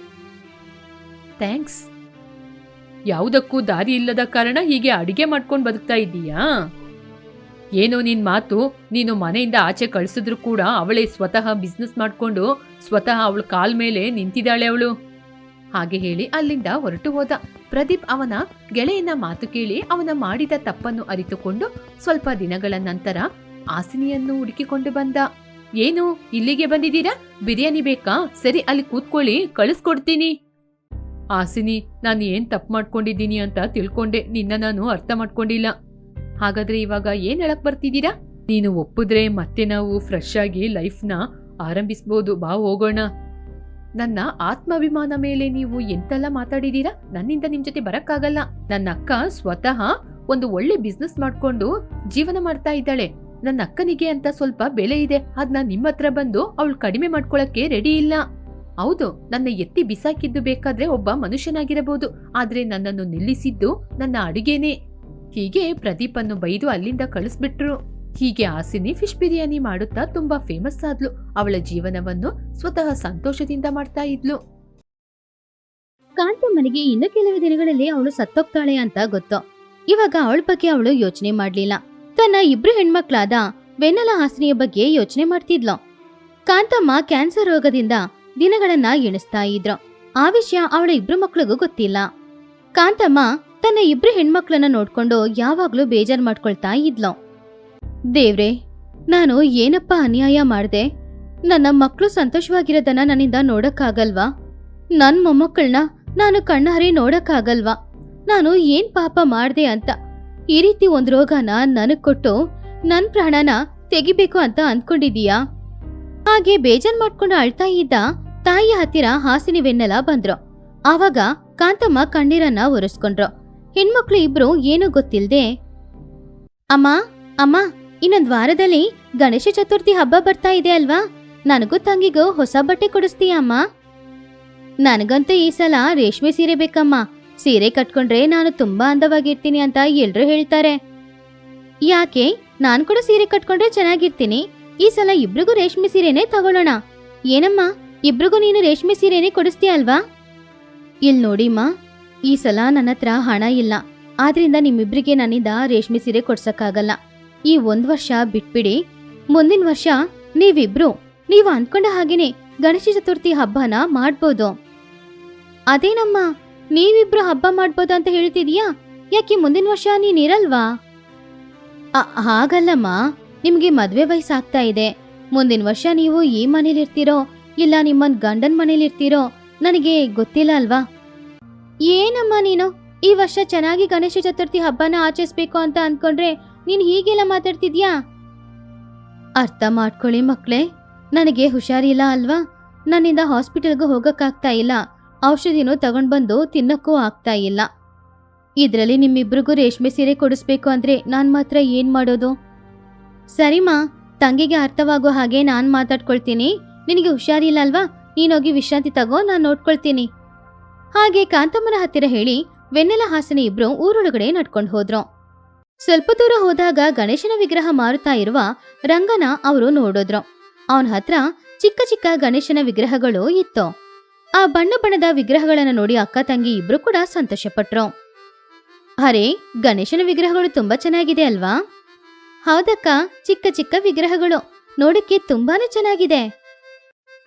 ಥ್ಯಾಂಕ್ಸ್. ಯಾವುದಕ್ಕೂ ದಾರಿ ಇಲ್ಲದ ಕಾರಣ ಹೀಗೆ ಅಡಿಗೆ ಮಾಡ್ಕೊಂಡು ಬದುಕ್ತಾ ಇದ್ದೀಯಾ? ಏನೋ ನಿನ್ ಮಾತು ನೀನು ಮನೆಯಿಂದ ಆಚೆ ಕಳಿಸಿದ್ರು ಕೂಡ ಅವಳೇ ಸ್ವತಃ ಬಿಸ್ನೆಸ್ ಮಾಡ್ಕೊಂಡು ಸ್ವತಃ ಅವಳ ಕಾಲ್ ಮೇಲೆ ನಿಂತಿದ್ದಾಳೆ ಅವಳು. ಹಾಗೆ ಹೇಳಿ ಅಲ್ಲಿಂದ ಹೊರಟು ಹೋದ. ಪ್ರದೀಪ್ ಅವನ ಗೆಳೆಯನ ಮಾತು ಕೇಳಿ ಅವನ ಮಾಡಿದ ತಪ್ಪನ್ನು ಅರಿತುಕೊಂಡು ಸ್ವಲ್ಪ ದಿನಗಳ ನಂತರ ಆಸಿನಿಯನ್ನು ಹುಡುಕಿಕೊಂಡು ಬಂದ. ಏನು, ಇಲ್ಲಿಗೆ ಬಂದಿದ್ದೀರಾ? ಬಿರಿಯಾನಿ ಬೇಕಾ? ಸರಿ, ಅಲ್ಲಿ ಕೂತ್ಕೊಳ್ಳಿ, ಕಳಿಸ್ಕೊಡ್ತೀನಿ. ಆಸಿನಿ ನಾನು ಏನ್ ತಪ್ಪು ಮಾಡ್ಕೊಂಡಿದ್ದೀನಿ ಅಂತ ತಿಳ್ಕೊಂಡೆ. ನಿನ್ನ ನಾನು ಅರ್ಥ ಮಾಡ್ಕೊಂಡಿಲ್ಲ. ಹಾಗಾದ್ರೆ ಇವಾಗ ಏನ್ ಹೇಳಕ್ ಬರ್ತಿದ್ದೀರಾ? ನೀನು ಒಪ್ಪಿದ್ರೆ ಮತ್ತೆ ನಾವು ಫ್ರೆಶ್ ಆಗಿ ಲೈಫ್ನ ಆರಂಭಿಸ್ಬೋದು. ಬಾ, ಹೋಗೋಣ. ನನ್ನ ಆತ್ಮಾಭಿಮಾನ ಮೇಲೆ ನೀವು ಎಂತೆಲ್ಲ ಮಾತಾಡಿದೀರಾ ನನ್ನಿಂದ ನಿಮ್ ಜೊತೆ ಬರಕ್ಕಾಗಲ್ಲ. ನನ್ನ ಅಕ್ಕ ಸ್ವತಃ ಒಂದು ಒಳ್ಳೆ ಬಿಸ್ನೆಸ್ ಮಾಡ್ಕೊಂಡು ಜೀವನ ಮಾಡ್ತಾ ಇದ್ದಾಳೆ. ನನ್ನ ಅಕ್ಕನಿಗೆ ಅಂತ ಸ್ವಲ್ಪ ಬೆಲೆ ಇದೆ. ಅದನ್ನ ನಿಮ್ಮ ಹತ್ರ ಬಂದು ಅವಳು ಕಡಿಮೆ ಮಾಡ್ಕೊಳಕ್ಕೆ ರೆಡಿ ಇಲ್ಲ. ಹೌದು, ನನ್ನ ಎತ್ತಿ ಬಿಸಾಕಿದ್ದು ಬೇಕಾದ್ರೆ ಒಬ್ಬ ಮನುಷ್ಯನಾಗಿರಬಹುದು. ಆದ್ರೆ ನನ್ನನ್ನು ನಿಲ್ಲಿಸಿದ್ದು ನನ್ನ ಅಡುಗೆನೇ. ಹೀಗೆ ಪ್ರದೀಪನ್ನು ಬೈದು ಅಲ್ಲಿಂದ ಕಳಿಸ್ಬಿಟ್ರು. ಹೀಗೆ ಹಾಸಿನಿ ಫಿಶ್ ಬಿರಿಯಾನಿ ಮಾಡುತ್ತಾ ತುಂಬಾ ಫೇಮಸ್ ಆದ್ಲು. ಅವಳ ಜೀವನವನ್ನು ಸ್ವತಃ ಸಂತೋಷದಿಂದ ಮಾಡ್ತಾ ಇದ್ಲು. ಕಾಂತಮ್ಮನಿಗೆ ಇನ್ನು ಕೆಲವು ದಿನಗಳಲ್ಲಿ ಅವಳು ಸತ್ತೋಗ್ತಾಳೆ ಅಂತ ಗೊತ್ತು. ಇವಾಗ ಅವಳ ಬಗ್ಗೆ ಅವಳು ಯೋಚನೆ ಮಾಡ್ಲಿಲ್ಲ. ತನ್ನ ಇಬ್ರು ಹೆಣ್ಮಕ್ಳಾದ ವೆನ್ನಲ ಹಾಸಿನಿಯ ಬಗ್ಗೆ ಯೋಚನೆ ಮಾಡ್ತಿದ್ಲು. ಕಾಂತಮ್ಮ ಕ್ಯಾನ್ಸರ್ ರೋಗದಿಂದ ದಿನಗಳನ್ನ ಎಣಿಸ್ತಾ ಇದ್ರು. ಆ ವಿಷಯ ಅವಳ ಇಬ್ರು ಮಕ್ಳಿಗೂ ಗೊತ್ತಿಲ್ಲ. ಕಾಂತಮ್ಮ ತನ್ನ ಇಬ್ರು ಹೆಣ್ಮಕ್ಳನ್ನ ನೋಡ್ಕೊಂಡು ಯಾವಾಗ್ಲೂ ಬೇಜಾರ್ ಮಾಡ್ಕೊಳ್ತಾ ಇದ್ಲು. ದೇವ್ರೆ, ನಾನು ಏನಪ್ಪ ಅನ್ಯಾಯ ಮಾಡ್ದೆ? ನನ್ನ ಮಕ್ಕಳು ಸಂತೋಷವಾಗಿರೋದನ್ನ ನನ್ನಿಂದ ನೋಡಕ್ಕಾಗಲ್ವಾ? ನನ್ನ ಮೊಮ್ಮಕ್ಕಳನ್ನ ನಾನು ಕಣ್ಣಾರೆ ನೋಡಕ್ಕಾಗಲ್ವಾ? ನಾನು ಏನ್ ಪಾಪ ಮಾಡ್ದೆ ಅಂತ? ಈ ರೀತಿ ಒಂದ್ ರೋಗನ ನನಗ್ ಕೊಟ್ಟು ನನ್ ಪ್ರಾಣನ ತೆಗಿಬೇಕು ಅಂತ ಅಂದ್ಕೊಂಡಿದೀಯಾ ಹಾಗೆ ಬೇಜಾರ್ ಮಾಡ್ಕೊಂಡು ಅಳ್ತಾ ಇದ್ದ ತಾಯಿಯ ಹತ್ತಿರ ಹಾಸಿನಿ ಬೆನ್ನೆಲ ಬಂದ್ರು. ಆವಾಗ ಕಾಂತಮ್ಮ ಕಣ್ಣೀರನ್ನ ಒರೆಸ್ಕೊಂಡ್ರು. ಹೆಣ್ಮಕ್ಳು ಇಬ್ರು ಏನೂ ಗೊತ್ತಿಲ್ಲದೆ ಅಮ್ಮ ಅಮ್ಮ, ಇನ್ನೊಂದ್ ವಾರದಲ್ಲಿ ಗಣೇಶ ಚತುರ್ಥಿ ಹಬ್ಬ ಬರ್ತಾ ಇದೆ ಅಲ್ವಾ? ನನಗೂ ತಂಗಿಗೂ ಹೊಸ ಬಟ್ಟೆ ಕೊಡಿಸ್ತೀಯಮ್ಮ ನನಗಂತೂ ಈ ಸಲ ರೇಷ್ಮೆ ಸೀರೆ ಬೇಕಮ್ಮ. ಸೀರೆ ಕಟ್ಕೊಂಡ್ರೆ ನಾನು ತುಂಬಾ ಅಂದವಾಗಿರ್ತೀನಿ ಅಂತ ಎಲ್ಲರೂ ಹೇಳ್ತಾರೆ. ಯಾಕೆ? ನಾನು ಕೂಡ ಸೀರೆ ಕಟ್ಕೊಂಡ್ರೆ ಚೆನ್ನಾಗಿರ್ತೀನಿ. ಈ ಸಲ ಇಬ್ರಿಗೂ ರೇಷ್ಮೆ ಸೀರೆನೇ ತಗೊಳ್ಳೋಣ. ಏನಮ್ಮ? ಇಬ್ರಿಗೂ ನೀನು ರೇಷ್ಮೆ ಸೀರೆನೇ ಕೊಡಿಸ್ತೀಯ ಅಲ್ವಾ? ಇಲ್ಲಿ ನೋಡಿಮ್ಮ ಈ ಸಲ ನನ್ನ ಹತ್ರ ಹಣ ಇಲ್ಲ. ಆದ್ರಿಂದ ನಿಮ್ಮಿಬ್ರಿಗೆ ನನ್ನಿಂದ ರೇಷ್ಮೆ ಸೀರೆ ಕೊಡ್ಸಕ್ಕಾಗಲ್ಲ. ಈ ಒಂದ್ ವರ್ಷ ಬಿಟ್ಬಿಡಿ. ಮುಂದಿನ ವರ್ಷ ನೀವಿಬ್ರು, ನೀವು ಅನ್ಕೊಂಡ ಹಾಗೇನೆ ಗಣೇಶ ಚತುರ್ಥಿ ಹಬ್ಬನ ಮಾಡ್ಬೋದು. ಅದೇನಮ್ಮ, ನೀವಿಬ್ರು ಹಬ್ಬ ಮಾಡ್ಬೋದು ಅಂತ ಹೇಳ್ತಿದೀಯಾ? ಯಾಕೆ ಮುಂದಿನ ವರ್ಷ ನೀನಿರಲ್ವಾ ಹಾಗಲ್ಲಮ್ಮ, ನಿಮ್ಗೆ ಮದ್ವೆ ವಯಸ್ಸಾಗ್ತಾ ಇದೆ. ಮುಂದಿನ ವರ್ಷ ನೀವು ಈ ಮನೇಲಿರ್ತೀರೋ, ಇಲ್ಲ ನಿಮ್ಮನ್ ಗಂಡನ್ ಮನೇಲಿರ್ತೀರೋ, ನನಗೆ ಗೊತ್ತಿಲ್ಲ ಅಲ್ವಾ? ಏನಮ್ಮ ನೀನು? ಈ ವರ್ಷ ಚೆನ್ನಾಗಿ ಗಣೇಶ ಚತುರ್ಥಿ ಹಬ್ಬನ ಆಚರಿಸ್ಬೇಕು ಅಂತ ಅನ್ಕೊಂಡ್ರೆ ನೀನ್ ಹೀಗೆಲ್ಲ ಮಾತಾಡ್ತಿದ್ಯಾ? ಅರ್ಥ ಮಾಡ್ಕೊಳ್ಳಿ ಮಕ್ಕಳೇ ನನಗೆ ಹುಷಾರಿಲ್ಲ ಅಲ್ವಾ? ನನ್ನಿಂದ ಹಾಸ್ಪಿಟಲ್ಗೂ ಹೋಗಕ್ಕಾಗ್ತಾ ಇಲ್ಲ. ಔಷಧಿನೂ ತಗೊಂಡ್ಬಂದು ತಿನ್ನಕ್ಕೂ ಆಗ್ತಾ ಇಲ್ಲ. ಇದ್ರಲ್ಲಿ ನಿಮ್ಮಿಬ್ರಿಗೂ ರೇಷ್ಮೆ ಸೀರೆ ಕೊಡಿಸ್ಬೇಕು ಅಂದ್ರೆ ನಾನ್ ಮಾತ್ರ ಏನ್ ಮಾಡೋದು? ಸರಿಮಾ, ತಂಗಿಗೆ ಅರ್ಥವಾಗೋ ಹಾಗೆ ನಾನ್ ಮಾತಾಡ್ಕೊಳ್ತೀನಿ. ನಿನಗೆ ಹುಷಾರಿಲ್ಲ ಅಲ್ವಾ? ನೀನೋಗಿ ವಿಶ್ರಾಂತಿ ತಗೋ, ನಾನು ನೋಡ್ಕೊಳ್ತೀನಿ. ಹಾಗೆ ಕಾಂತಮ್ಮನ ಹತ್ತಿರ ಹೇಳಿ ವೆನ್ನೆಲ ಹಾಸನ ಇಬ್ರು ಊರೊಳಗಡೆ ನಡ್ಕೊಂಡು ಹೋದ್ರು. ಸ್ವಲ್ಪ ದೂರ ಹೋದಾಗ ಗಣೇಶನ ವಿಗ್ರಹ ಮಾರುತ್ತಾ ಇರುವ ರಂಗನ ಅವರು ನೋಡಿದ್ರು. ಅವನ ಹತ್ರ ಚಿಕ್ಕ ಚಿಕ್ಕ ಗಣೇಶನ ವಿಗ್ರಹಗಳು ಇತ್ತು. ಆ ಬಣ್ಣ ಬಣ್ಣದ ವಿಗ್ರಹಗಳನ್ನ ನೋಡಿ ಅಕ್ಕ ತಂಗಿ ಇಬ್ರು ಕೂಡ ಸಂತೋಷಪಟ್ರು. ಅರೆ, ಗಣೇಶನ ವಿಗ್ರಹಗಳು ತುಂಬಾ ಚೆನ್ನಾಗಿದೆ ಅಲ್ವಾ? ಹೌದಕ್ಕ, ಚಿಕ್ಕ ಚಿಕ್ಕ ವಿಗ್ರಹಗಳು. ನೋಡಕ್ಕೆ ತುಂಬಾನೇ ಚೆನ್ನಾಗಿದೆ.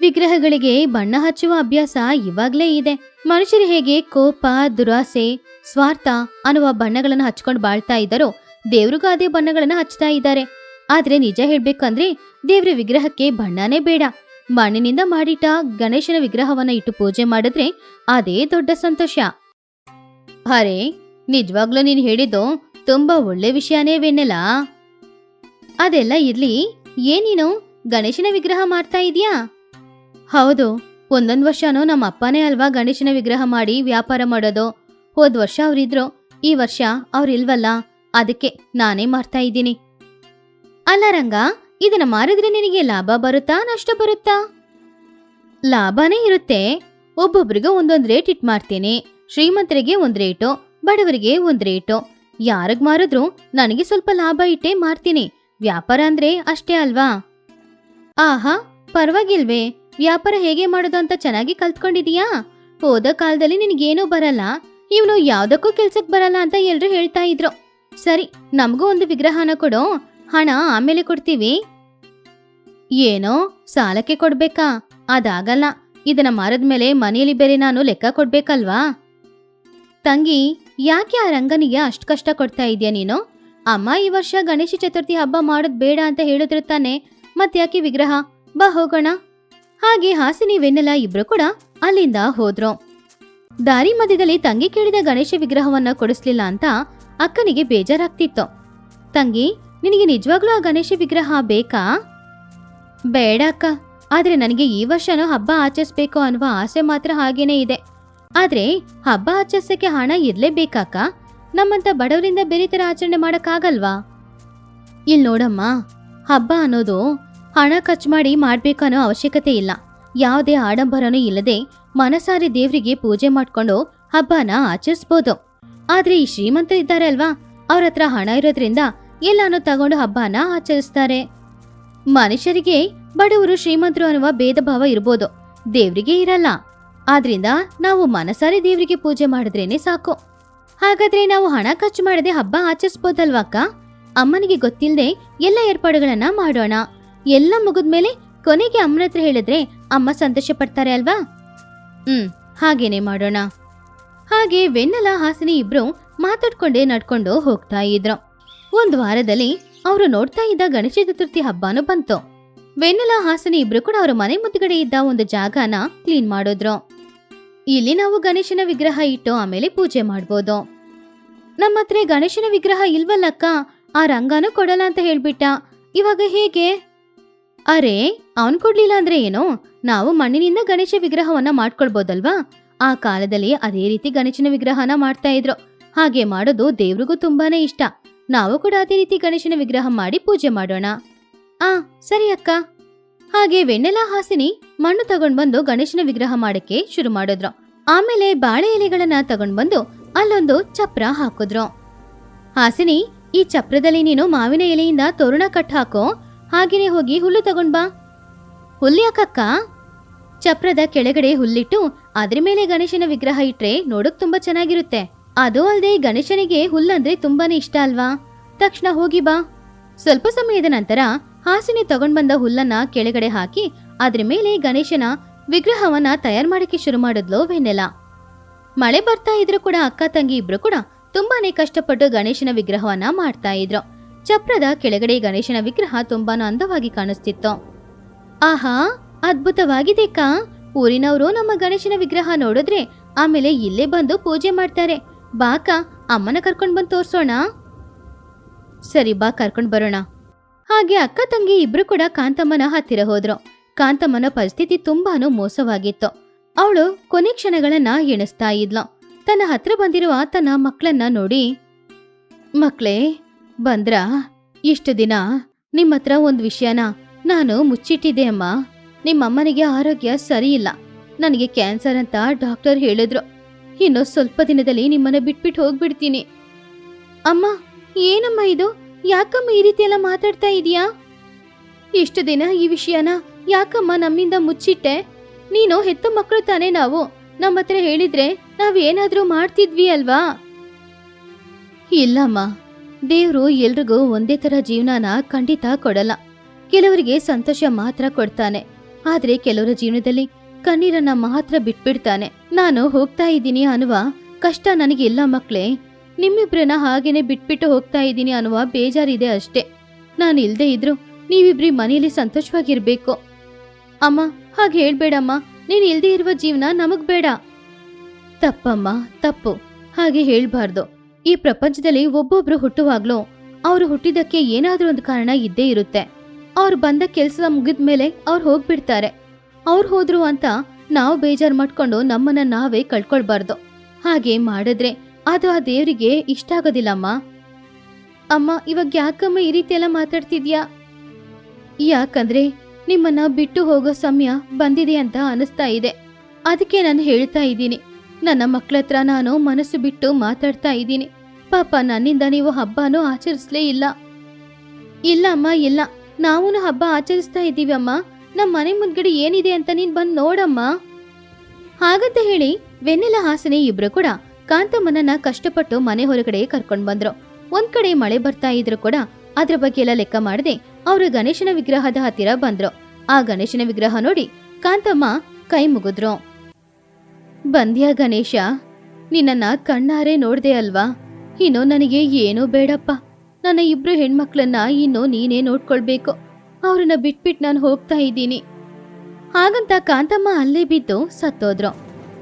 ವಿಗ್ರಹಗಳಿಗೆ ಬಣ್ಣ ಹಚ್ಚುವ ಅಭ್ಯಾಸ ಇವಾಗ್ಲೇ ಇದೆ. ಮನುಷ್ಯರು ಹೇಗೆ ಕೋಪ, ದುರಾಸೆ, ಸ್ವಾರ್ಥ ಅನ್ನುವ ಬಣ್ಣಗಳನ್ನು ಹಚ್ಕೊಂಡು ಬಾಳ್ತಾ ಇದ್ದಾರೋ ದೇವ್ರಿಗೂ ಅದೇ ಬಣ್ಣಗಳನ್ನ ಹಚ್ತಾ ಇದ್ದಾರೆ. ಆದ್ರೆ ನಿಜ ಹೇಳ್ಬೇಕಂದ್ರೆ ದೇವ್ರ ವಿಗ್ರಹಕ್ಕೆ ಬಣ್ಣನೇ ಬೇಡ. ಮಣ್ಣಿನಿಂದ ಮಾಡಿಟ್ಟ ಗಣೇಶನ ವಿಗ್ರಹವನ್ನ ಇಟ್ಟು ಪೂಜೆ ಮಾಡಿದ್ರೆ ಅದೇ ದೊಡ್ಡ ಸಂತೋಷ. ಅರೆ, ನಿಜವಾಗ್ಲೂ ನೀನು ಹೇಳಿದ್ದು ತುಂಬಾ ಒಳ್ಳೆ ವಿಷಯನೇ ವೆನ್ನೆಲ್ಲ ಅದೆಲ್ಲ ಇರ್ಲಿ ಏನೇನು ಗಣೇಶನ ವಿಗ್ರಹ ಮಾಡ್ತಾ ಇದೀಯಾ? ಹೌದು, ಒಂದೊಂದ್ ವರ್ಷನೂ ನಮ್ಮ ಅಪ್ಪನೇ ಅಲ್ವಾ ಗಣೇಶನ ವಿಗ್ರಹ ಮಾಡಿ ವ್ಯಾಪಾರ ಮಾಡೋದು? ಹೋದ್ ವರ್ಷ ಅವ್ರಿದ್ರು, ಈ ವರ್ಷ ಅವ್ರಿಲ್ವಲ್ಲ, ಅದಕ್ಕೆ ನಾನೇ ಮಾಡ್ತಾ ಇದ್ದೀನಿ. ಅಲ್ಲ ರಂಗ, ಇದನ್ನ ಮಾರಿದ್ರೆ ನಿನಗೆ ಲಾಭ ಬರುತ್ತಾ, ನಷ್ಟ ಬರುತ್ತಾ? ಲಾಭನೇ ಇರುತ್ತೆ. ಒಬ್ಬೊಬ್ರಿಗೆ ಒಂದೊಂದ್ ರೇಟ್ ಇಟ್ ಮಾಡ್ತೀನಿ. ಶ್ರೀಮಂತರಿಗೆ ಒಂದ್ ರೇಟು, ಬಡವರಿಗೆ ಒಂದ್ ರೇಟು. ಯಾರಿಗ್ ಮಾರಿದ್ರು ನನಗೆ ಸ್ವಲ್ಪ ಲಾಭ ಇಟ್ಟೇ ಮಾರ್ತೀನಿ. ವ್ಯಾಪಾರ ಅಂದ್ರೆ ಅಷ್ಟೇ ಅಲ್ವಾ? ಆಹಾ, ಪರವಾಗಿಲ್ವೇ. ವ್ಯಾಪಾರ ಹೇಗೆ ಮಾಡೋದು ಅಂತ ಚೆನ್ನಾಗಿ ಕಲ್ತ್ಕೊಂಡಿದೀಯಾ? ಹೋದ ಕಾಲದಲ್ಲಿ ನಿನಗೇನೂ ಬರಲ್ಲ. ಇವನು ಯಾವ್ದಕ್ಕೂ ಕೆಲ್ಸಕ್ಕೆ ಬರಲ್ಲ ಅಂತ ಎಲ್ರು ಹೇಳ್ತಾ ಇದ್ರು. ಸರಿ, ನಮಗೂ ಒಂದು ವಿಗ್ರಹನ ಕೊಡು. ಹಣ ಆಮೇಲೆ ಕೊಡ್ತೀವಿ. ಏನೋ, ಸಾಲಕ್ಕೆ ಕೊಡ್ಬೇಕಾ? ಅದಾಗಲ್ಲ. ಇದನ್ನ ಮಾರದ್ಮೇಲೆ ಮನೆಯಲ್ಲಿ ಬೇರೆ ನಾನು ಲೆಕ್ಕ ಕೊಡ್ಬೇಕಲ್ವಾ? ತಂಗಿ, ಯಾಕೆ ಆ ರಂಗನಿಗೆ ಅಷ್ಟು ಕಷ್ಟ ಕೊಡ್ತಾ ಇದೀಯ ನೀನು? ಅಮ್ಮ ಈ ವರ್ಷ ಗಣೇಶ ಚತುರ್ಥಿ ಹಬ್ಬ ಮಾಡೋದ್ ಬೇಡ ಅಂತ ಹೇಳಿದ್ರು ತಾನೆ ಮತ್ತ್ಯಾಕೆ ವಿಗ್ರಹ? ಬಾ ಹೋಗೋಣ. ಹಾಗೆ ಹಾಸಿನಿ ವೆನ್ನೆಲ ಇಬ್ರು ಕೂಡ ಅಲ್ಲಿಂದ ಹೋದ್ರು. ದಾರಿ ಮಧ್ಯದಲ್ಲಿ ತಂಗಿ ಕೇಳಿದ ಗಣೇಶ ವಿಗ್ರಹವನ್ನ ಕೊಡಿಸ್ಲಿಲ್ಲ ಅಂತ ಅಕ್ಕನಿಗೆ ಬೇಜಾರಾಗ್ತಿತ್ತು. ತಂಗಿ, ನಿನಗೆ ನಿಜವಾಗ್ಲೂ ಆ ಗಣೇಶ ವಿಗ್ರಹ ಬೇಕಾ? ಬೇಡ ಅಕ್ಕ. ಆದ್ರೆ ನನಗೆ ಈ ವರ್ಷನೂ ಹಬ್ಬ ಆಚರಿಸ್ಬೇಕು ಅನ್ನುವ ಆಸೆ ಮಾತ್ರ ಹಾಗೇನೇ ಇದೆ. ಆದ್ರೆ ಹಬ್ಬ ಆಚರಿಸಕ್ಕೆ ಹಣ ಇರ್ಲೇಬೇಕಾಕ ನಮ್ಮಂತ ಬಡವರಿಂದ ಬೇರೆ ತರ ಆಚರಣೆ ಮಾಡಕ್ಕಾಗಲ್ವಾ? ಇಲ್ ನೋಡಮ್ಮ, ಹಬ್ಬ ಅನ್ನೋದು ಹಣ ಖರ್ಚು ಮಾಡಿ ಮಾಡ್ಬೇಕನ್ನೋ ಅವಶ್ಯಕತೆ ಇಲ್ಲ. ಯಾವುದೇ ಆಡಂಬರನೂ ಇಲ್ಲದೆ ಮನಸಾರೆ ದೇವರಿಗೆ ಪೂಜೆ ಮಾಡಿಕೊಂಡು ಹಬ್ಬನ ಆಚರಿಸ್ಬೋದು. ಆದ್ರೆ ಈ ಶ್ರೀಮಂತರಿದ್ದಾರೆ ಅಲ್ವಾ? ಅವ್ರ ಹತ್ರ ಹಣ ಇರೋದ್ರಿಂದ ಎಲ್ಲಾನು ತಗೊಂಡು ಹಬ್ಬನ ಆಚರಿಸ್ತಾರೆ. ಮನುಷ್ಯರಿಗೆ ಬಡವರು ಶ್ರೀಮಂತರು ಅನ್ನುವ ಭೇದ ಭಾವ ಇರ್ಬೋದು. ದೇವ್ರಿಗೆ ಇರಲ್ಲ. ಆದ್ರಿಂದ ನಾವು ಮನಸಾರೆ ದೇವರಿಗೆ ಪೂಜೆ ಮಾಡಿದ್ರೇನೆ ಸಾಕು. ಹಾಗಾದ್ರೆ ನಾವು ಹಣ ಖರ್ಚು ಮಾಡದೆ ಹಬ್ಬ ಆಚರಿಸ್ಬೋದಲ್ವಾಕ್ಕ ಅಮ್ಮನಿಗೆ ಗೊತ್ತಿಲ್ಲದೆ ಎಲ್ಲ ಏರ್ಪಾಡುಗಳನ್ನ ಮಾಡೋಣ. ಎಲ್ಲ ಮುಗಿದ್ಮೇಲೆ ಕೊನೆಗೆ ಅಮ್ಮನ ಹತ್ರ ಹೇಳಿದ್ರೆ ಅಮ್ಮ ಸಂತೋಷ ಪಡ್ತಾರೆ ಅಲ್ವಾ? ಹ್ಮ್, ಹಾಗೇನೆ ಮಾಡೋಣ. ಹಾಗೆ ವೆನ್ನಲ, ಹಾಸಿನಿ ಇಬ್ರು ಮಾತಾಡ್ಕೊಂಡೇ ನಡ್ಕೊಂಡು ಹೋಗ್ತಾ ಇದ್ರು. ಒಂದ್ ವಾರದಲ್ಲಿ ಅವರು ನೋಡ್ತಾ ಇದ್ದ ಗಣೇಶ ಚತುರ್ಥಿ ಹಬ್ಬನೂ ಬಂತು. ವೆನ್ನಲ, ಹಾಸನಿ ಇಬ್ರು ಕೂಡ ಅವ್ರ ಮನೆ ಮುಂದ್ಗಡೆ ಇದ್ದ ಒಂದು ಜಾಗನ ಕ್ಲೀನ್ ಮಾಡಿದ್ರು. ಇಲ್ಲಿ ನಾವು ಗಣೇಶನ ವಿಗ್ರಹ ಇಟ್ಟು ಆಮೇಲೆ ಪೂಜೆ ಮಾಡ್ಬೋದು. ನಮ್ಮ ಹತ್ರ ಗಣೇಶನ ವಿಗ್ರಹ ಇಲ್ವಲ್ಲಕ್ಕ? ಆ ರಂಗನೂ ಕೊಡಲ್ಲ ಅಂತ ಹೇಳ್ಬಿಟ್ಟ. ಇವಾಗ ಹೇಗೆ? ಅರೆ, ಅವನ್ ಕೊಡ್ಲಿಲ್ಲ ಅಂದ್ರೆ ಏನೋ? ನಾವು ಮಣ್ಣಿನಿಂದ ಗಣೇಶ ವಿಗ್ರಹವನ್ನ ಮಾಡ್ಕೊಳ್ಬೋದಲ್ವಾ? ಆ ಕಾಲದಲ್ಲಿ ಅದೇ ರೀತಿ ಗಣೇಶನ ವಿಗ್ರಹನ ಮಾಡ್ತಾ ಇದ್ರು. ಹಾಗೆ ಮಾಡೋದು ದೇವ್ರಿಗೂ ತುಂಬಾನೇ ಇಷ್ಟ. ನಾವು ಕೂಡ ಅದೇ ರೀತಿ ಗಣೇಶನ ವಿಗ್ರಹ ಮಾಡಿ ಪೂಜೆ ಮಾಡೋಣ. ಆ, ಸರಿ ಅಕ್ಕ. ಹಾಗೆ ವೆಣ್ಣೆಲ ಹಾಸಿನಿ, ಮಣ್ಣು ತಗೊಂಡ್ ಬಂದು ಗಣೇಶನ ವಿಗ್ರಹ ಮಾಡಕ್ಕೆ ಶುರು ಮಾಡಿದ್ರು. ಆಮೇಲೆ ಬಾಳೆ ಎಲೆಗಳನ್ನ ತಗೊಂಡ್ ಬಂದು ಅಲ್ಲೊಂದು ಚಪ್ರ ಹಾಕಿದ್ರು. ಹಾಸಿನಿ, ಈ ಚಪ್ರದಲ್ಲಿ ನೀನು ಮಾವಿನ ಎಲೆಯಿಂದ ತೋರಣ ಕಟ್ ಹಾಕೋ ಹಾಗೇನೆ ಹೋಗಿ ಹುಲ್ಲು ತಗೊಂಡ್ ಬಾ. ಹುಲ್ಯಾಕಕ್ಕ ಚಪ್ರದ ಕೆಳಗಡೆ ಹುಲ್ಲಿಟ್ಟು ಅದ್ರ ಮೇಲೆ ಗಣೇಶನ ವಿಗ್ರಹ ಇಟ್ರೆ ನೋಡಕ್ ತುಂಬಾ ಚೆನ್ನಾಗಿರುತ್ತೆ. ಅದು ಅಲ್ಲದೆ ಗಣೇಶನಿಗೆ ಹುಲ್ಲಂದ್ರೆ ತುಂಬಾನೇ ಇಷ್ಟ ಅಲ್ವಾ? ತಕ್ಷಣ ಹೋಗಿ ಬಾ. ಸ್ವಲ್ಪ ಸಮಯದ ನಂತರ ಹಾಸಿನಿ ತಗೊಂಡ್ ಬಂದ ಹುಲ್ಲನ್ನ ಕೆಳಗಡೆ ಹಾಕಿ ಅದ್ರ ಮೇಲೆ ಗಣೇಶನ ವಿಗ್ರಹವನ್ನ ತಯಾರು ಮಾಡಕ್ಕೆ ಶುರು ಮಾಡಿದ್ಲೋ ವೆನ್ನೆಲ. ಮಳೆ ಬರ್ತಾ ಇದ್ರು ಕೂಡ ಅಕ್ಕ ತಂಗಿ ಇಬ್ರು ಕೂಡ ತುಂಬಾನೇ ಕಷ್ಟಪಟ್ಟು ಗಣೇಶನ ವಿಗ್ರಹವನ್ನ ಮಾಡ್ತಾ ಇದ್ರು. ಚಪ್ರದ ಕೆಳಗಡೆ ಗಣೇಶನ ವಿಗ್ರಹ ತುಂಬಾನು ಅಂದವಾಗಿ ಕಾಣಿಸ್ತಿತ್ತು. ಆಹಾ ಅದ್ಭುತವಾಗಿದೆ ಕಾ ಊರಿನವರು ನಮ್ಮ ಗಣೇಶನ ವಿಗ್ರಹ ನೋಡಿದ್ರೆ ಆಮೇಲೆ ಇಲ್ಲೇ ಬಂದು ಪೂಜೆ ಮಾಡ್ತಾರೆ. ಬಾಕ, ಅಮ್ಮನ ಕರ್ಕೊಂಡ್ ಬಂದು ತೋರ್ಸೋಣ? ಸರಿ, ಬಾ, ಕರ್ಕೊಂಡ್ ಬರೋಣ. ಹಾಗೆ ಅಕ್ಕ ತಂಗಿ ಇಬ್ರು ಕೂಡ ಕಾಂತಮ್ಮನ ಹತ್ತಿರ ಹೋದ್ರು. ಕಾಂತಮ್ಮನ ಪರಿಸ್ಥಿತಿ ತುಂಬಾನು ಮೋಸವಾಗಿತ್ತು. ಅವಳು ಕೊನೆ ಕ್ಷಣಗಳನ್ನ ಎಣಿಸ್ತಾ ಇದ್ಲು. ತನ್ನ ಹತ್ರ ಬಂದಿರುವ ತನ್ನ ಮಕ್ಕಳನ್ನ ನೋಡಿ, ಮಕ್ಳೇ ಬಂದ್ರ, ಇಷ್ಟು ದಿನ ನಿಮ್ಮ ಹತ್ರ ಒಂದು ವಿಷಯನ ನಾನು ಮುಚ್ಚಿಟ್ಟಿದ್ದೆ ಅಮ್ಮ. ನಿಮ್ಮಮ್ಮನಿಗೆ ಆರೋಗ್ಯ ಸರಿ ಇಲ್ಲ ನನಗೆ ಕ್ಯಾನ್ಸರ್ ಅಂತ ಡಾಕ್ಟರ್ ಹೇಳಿದ್ರು. ಇನ್ನು ಸ್ವಲ್ಪ ದಿನದಲ್ಲಿ ನಿಮ್ಮನ್ನ ಬಿಟ್ಬಿಟ್ಟು ಹೋಗ್ಬಿಡ್ತೀನಿ. ಅಮ್ಮ, ಏನಮ್ಮ ಇದು? ಯಾಕಮ್ಮ ಈ ರೀತಿ ಎಲ್ಲ ಮಾತಾಡ್ತಾ ಇದೀಯಾ? ಇಷ್ಟು ದಿನ ಈ ವಿಷಯನ ಯಾಕಮ್ಮ ನಮ್ಮಿಂದ ಮುಚ್ಚಿಟ್ಟೆ? ನೀನು ಹೆತ್ತ ಮಕ್ಕಳು ತಾನೇ ನಾವು. ನಮ್ಮ ಹತ್ರ ಹೇಳಿದ್ರೆ ನಾವೇನಾದ್ರೂ ಮಾಡ್ತಿದ್ವಿ ಅಲ್ವಾ? ಇಲ್ಲಮ್ಮ. ದೇವ್ರು ಎಲ್ರಿಗೂ ಒಂದೇ ತರ ಜೀವನನ ಖಂಡಿತ ಕೊಡಲ್ಲ. ಕೆಲವರಿಗೆ ಸಂತೋಷ ಮಾತ್ರ ಕೊಡ್ತಾನೆ. ಆದ್ರೆ ಕೆಲವರ ಜೀವನದಲ್ಲಿ ಕಣ್ಣೀರನ್ನ ಮಾತ್ರ ಬಿಟ್ಬಿಡ್ತಾನೆ. ನಾನು ಹೋಗ್ತಾ ಇದ್ದೀನಿ ಅನ್ನುವ ಕಷ್ಟ ನನಗಿಲ್ಲ ಮಕ್ಳೇ. ನಿಮ್ಮಿಬ್ರನ್ನ ಹಾಗೇನೆ ಬಿಟ್ಬಿಟ್ಟು ಹೋಗ್ತಾ ಇದ್ದೀನಿ ಅನ್ನುವ ಬೇಜಾರಿದೆ ಅಷ್ಟೇ. ನಾನು ಇಲ್ದೇ ಇದ್ರು ನೀವಿಬ್ರಿ ಮನೆಯಲ್ಲಿ ಸಂತೋಷವಾಗಿರ್ಬೇಕು. ಅಮ್ಮ, ಹಾಗೆ ಹೇಳ್ಬೇಡಮ್ಮ. ನೀನ್ ಇಲ್ದೇ ಇರುವ ಜೀವನ ನಮಗ್ ಬೇಡ. ತಪ್ಪಮ್ಮ, ತಪ್ಪು. ಹಾಗೆ ಹೇಳ್ಬಾರ್ದು. ಈ ಪ್ರಪಂಚದಲ್ಲಿ ಒಬ್ಬೊಬ್ರು ಹುಟ್ಟುವಾಗ್ಲೂ ಅವ್ರು ಹುಟ್ಟಿದಕ್ಕೆ ಏನಾದ್ರೂ ಒಂದು ಕಾರಣ ಇದ್ದೇ ಇರುತ್ತೆ. ಅವ್ರು ಬಂದ ಕೆಲಸ ಮುಗಿದ್ಮೇಲೆ ಅವ್ರು ಹೋಗ್ಬಿಡ್ತಾರೆ. ಅವ್ರು ಹೋದ್ರು ಅಂತ ನಾವು ಬೇಜಾರ್ ಮಾಡ್ಕೊಂಡು ನಮ್ಮನ್ನ ನಾವೇ ಕಳ್ಕೊಳ್ಬಾರ್ದು. ಹಾಗೆ ಮಾಡಿದ್ರೆ ಅದು ಆ ದೇವರಿಗೆ ಇಷ್ಟ ಆಗೋದಿಲ್ಲಮ್ಮ ಅಮ್ಮ. ಇವಾಗ ಯಾಕಮ್ಮ ಈ ರೀತಿ ಎಲ್ಲ ಮಾತಾಡ್ತಿದ್ಯಾ? ಯಾಕಂದ್ರೆ ನಿಮ್ಮನ್ನ ಬಿಟ್ಟು ಹೋಗೋ ಸಮಯ ಬಂದಿದೆ ಅಂತ ಅನಿಸ್ತಾ ಇದೆ. ಅದಕ್ಕೆ ನಾನು ಹೇಳ್ತಾ ಇದ್ದೀನಿ. ನನ್ನ ಮಕ್ಕಳತ್ರ ನಾನು ಮನಸ್ಸು ಬಿಟ್ಟು ಮಾತಾಡ್ತಾ ಇದ್ದೀನಿ. ಪಾಪ ನನ್ನಿಂದ ನೀವು ಹಬ್ಬನೂ ಆಚರಿಸ್ಲೇ ಇಲ್ಲ. ಇಲ್ಲ ಅಮ್ಮ ಇಲ್ಲ. ನಾವೂನು ಹಬ್ಬ ಆಚರಿಸ್ತಾ ಇದ್ದೀವಿ ಅಮ್ಮ ನಮ್ಮ ಮನೆ ಮುಂದ್ಗಡೆ ಏನಿದೆ ಅಂತ ನೀನ್ ಬಂದ್ ನೋಡಮ್ಮ. ಹಾಗಂತ ಹೇಳಿ, ವೆನ್ನೆಲ ಹಾಸನೆ ಇಬ್ರು ಕೂಡ ಕಾಂತಮ್ಮನನ್ನ ಕಷ್ಟಪಟ್ಟು ಮನೆ ಹೊರಗಡೆ ಕರ್ಕೊಂಡ್ ಬಂದ್ರು. ಒಂದ್ ಕಡೆ ಮಳೆ ಬರ್ತಾ ಇದ್ರು ಕೂಡ ಅದ್ರ ಬಗ್ಗೆ ಎಲ್ಲ ಲೆಕ್ಕ ಮಾಡದೆ ಅವರು ಗಣೇಶನ ವಿಗ್ರಹದ ಹತ್ತಿರ ಬಂದ್ರು. ಆ ಗಣೇಶನ ವಿಗ್ರಹ ನೋಡಿ ಕಾಂತಮ್ಮ ಕೈ ಮುಗಿದ್ರು. ಬಂದ್ಯಾ ಗಣೇಶ, ನಿನ್ನನ್ನ ಕಣ್ಣಾರೆ ನೋಡ್ದೆ ಅಲ್ವಾ? ಇನ್ನು ನನಗೆ ಏನೂ ಬೇಡಪ್ಪ. ನನ್ನ ಇಬ್ರು ಹೆಣ್ಮಕ್ಳನ್ನ ಇನ್ನು ನೀನೇ ನೋಡ್ಕೊಳ್ಬೇಕು. ಅವ್ರನ್ನ ಬಿಟ್ಬಿಟ್ಟು ನಾನು ಹೋಗ್ತಾ ಇದ್ದೀನಿ. ಹಾಗಂತ ಕಾಂತಮ್ಮ ಅಲ್ಲೇ ಬಿದ್ದು ಸತ್ತೋದ್ರು.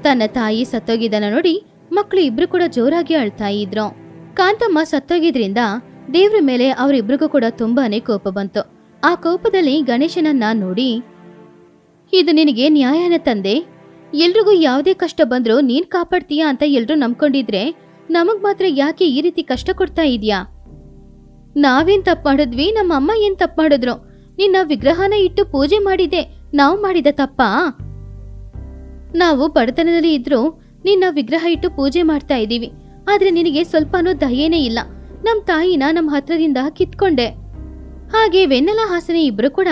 ತನ್ನ ತಾಯಿ ಸತ್ತೋಗಿದ್ದನ್ನ ನೋಡಿ ಮಕ್ಕಳು ಇಬ್ರು ಕೂಡ ಜೋರಾಗಿ ಅಳ್ತಾ ಇದ್ರು. ಕಾಂತಮ್ಮ ಸತ್ತೋಗಿದ್ರಿಂದ ದೇವ್ರ ಮೇಲೆ ಅವರಿಬ್ರಿಗೂ ಕೂಡ ತುಂಬಾನೇ ಕೋಪ ಬಂತು. ಆ ಕೋಪದಲ್ಲಿ ಗಣೇಶನನ್ನ ನೋಡಿ, ಇದು ನಿನಗೆ ನ್ಯಾಯನ ತಂದೆ. ಎಲ್ರಿಗೂ ಯಾವುದೇ ಕಷ್ಟ ಬಂದ್ರೂ ನೀನ್ ಕಾಪಾಡ್ತೀಯಾ ಅಂತ ಎಲ್ರೂ ನಂಬ್ಕೊಂಡಿದ್ರೆ ನಮಗ್ ಮಾತ್ರ ಯಾಕೆ ಈ ರೀತಿ ಕಷ್ಟ ಕೊಡ್ತಾ ಇದೀಯಾ? ನಾವೇನ್ ತಪ್ಪು ಮಾಡಿದ್ವಿ, ನಮ್ಮ ಅಮ್ಮ ಏನ್ ತಪ್ಪು ಮಾಡಿದ್ರು? ನಿನ್ನ ವಿಗ್ರಹನ ಇಟ್ಟು ಪೂಜೆ ಮಾಡಿದೆ, ನಾವು ಮಾಡಿದ ತಪ್ಪಾ? ನಾವು ಬಡತನದಲ್ಲಿ ಇದ್ರೂ ನಿನ್ನ ವಿಗ್ರಹ ಇಟ್ಟು ಪೂಜೆ ಮಾಡ್ತಾ ಇದ್ದೀವಿ. ಆದ್ರೆ ನಿನಗೆ ಸ್ವಲ್ಪನೂ ದಯೇನೇ ಇಲ್ಲ. ನಮ್ ತಾಯಿನ ನಮ್ಮ ಹತ್ರದಿಂದ ಕಿತ್ಕೊಂಡೆ. ಹಾಗೆ ವೆನ್ನೆಲ ಹಾಸನೆ ಇಬ್ರು ಕೂಡ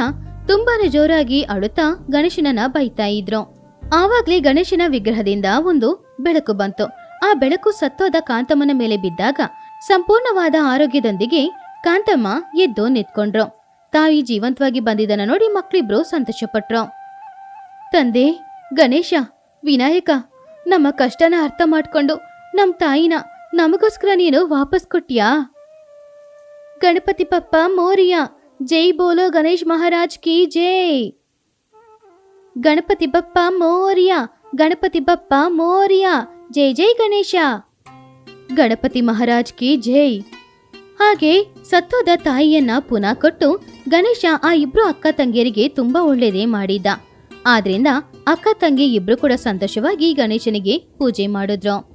ತುಂಬಾನೇ ಜೋರಾಗಿ ಅಳುತ್ತಾ ಗಣೇಶನನ್ನ ಬೈತಾ ಇದ್ರು. ಆವಾಗ್ಲೇ ಗಣೇಶನ ವಿಗ್ರಹದಿಂದ ಒಂದು ಬೆಳಕು ಬಂತು. ಆ ಬೆಳಕು ಸತ್ತೋದ ಕಾಂತಮ್ಮನ ಮೇಲೆ ಬಿದ್ದಾಗ ಸಂಪೂರ್ಣವಾದ ಆರೋಗ್ಯದೊಂದಿಗೆ ಕಾಂತಮ್ಮ ಎದ್ದು ನಿಂತ್ಕೊಂಡ್ರು. ತಾಯಿ ಜೀವಂತವಾಗಿ ಬಂದಿದ್ದನ್ನ ನೋಡಿ ಮಕ್ಕಳಿಬ್ರು ಸಂತೋಷಪಟ್ರು. ತಂದೆ, ಗಣೇಶ, ವಿನಾಯಕ, ನಮ್ಮ ಕಷ್ಟನ ಅರ್ಥ ಮಾಡ್ಕೊಂಡು ನಮ್ಮ ತಾಯಿನ ನಮಗೋಸ್ಕರ ನೀನು ವಾಪಸ್ ಕೊಟ್ಟಿಯಾ ಗಣಪತಿ ಪಪ್ಪ, ಮೋರಿಯ, ಜೈ ಬೋಲೋ ಗಣೇಶ್ ಮಹಾರಾಜ್ ಕಿ ಜೈ! ಗಣಪತಿ ಬಪ್ಪ ಮೋರಿಯ, ಗಣಪತಿ ಬಪ್ಪ ಮೋರಿಯ ಜೈ ಜೈ ಗಣೇಶ. ಗಣಪತಿ ಮಹಾರಾಜ್ ಕಿ ಜೈ. ಹಾಗೆ ಸತ್ತೋದ ತಾಯಿಯನ್ನ ಪುನಃ ಕೊಟ್ಟು ಗಣೇಶ ಆ ಇಬ್ರು ಅಕ್ಕ ತಂಗಿಯರಿಗೆ ತುಂಬಾ ಒಳ್ಳೆಯದೇ ಮಾಡಿದ್ದ ಆದ್ರಿಂದ ಅಕ್ಕ ತಂಗಿ ಇಬ್ರು ಕೂಡ ಸಂತೋಷವಾಗಿ ಗಣೇಶನಿಗೆ ಪೂಜೆ ಮಾಡಿದ್ರು.